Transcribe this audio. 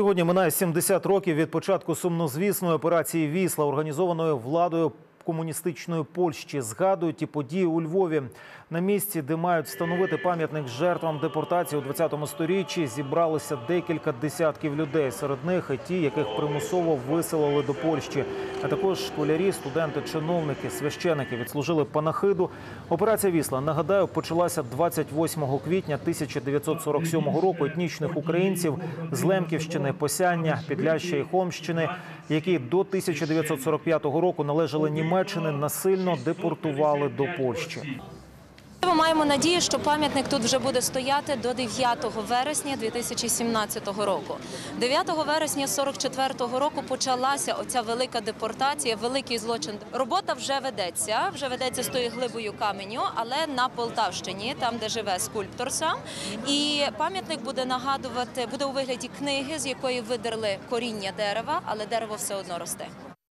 Сьогодні минає 70 років від початку сумнозвісної операції Вісла, організованої владою комуністичної Польщі. Згадують ті події у Львові. На місці, де мають встановити пам'ятник жертвам депортації у 20 сторіччі, зібралося декілька десятків людей. Серед них і ті, яких примусово виселили до Польщі. А також школярі, студенти, чиновники, священики відслужили панахиду. Операція Вісла нагадаю почалася 28 квітня 1947 року. Етнічних українців з Лемківщини, Посяння, Підляща і Хомщини, які до 1945 року належали Німеччини, насильно депортували до Польщі. Ми маємо надію, що пам'ятник тут вже буде стояти до 9 вересня 2017 року. 9 вересня 44 року почалася оця велика депортація, великий злочин. Робота вже ведеться, вже ведеться з тою глибою каменю, але на Полтавщині, там де живе скульптор сам. І пам'ятник буде нагадувати, буде у вигляді книги, з якої видерли коріння дерева, але дерево все одно росте.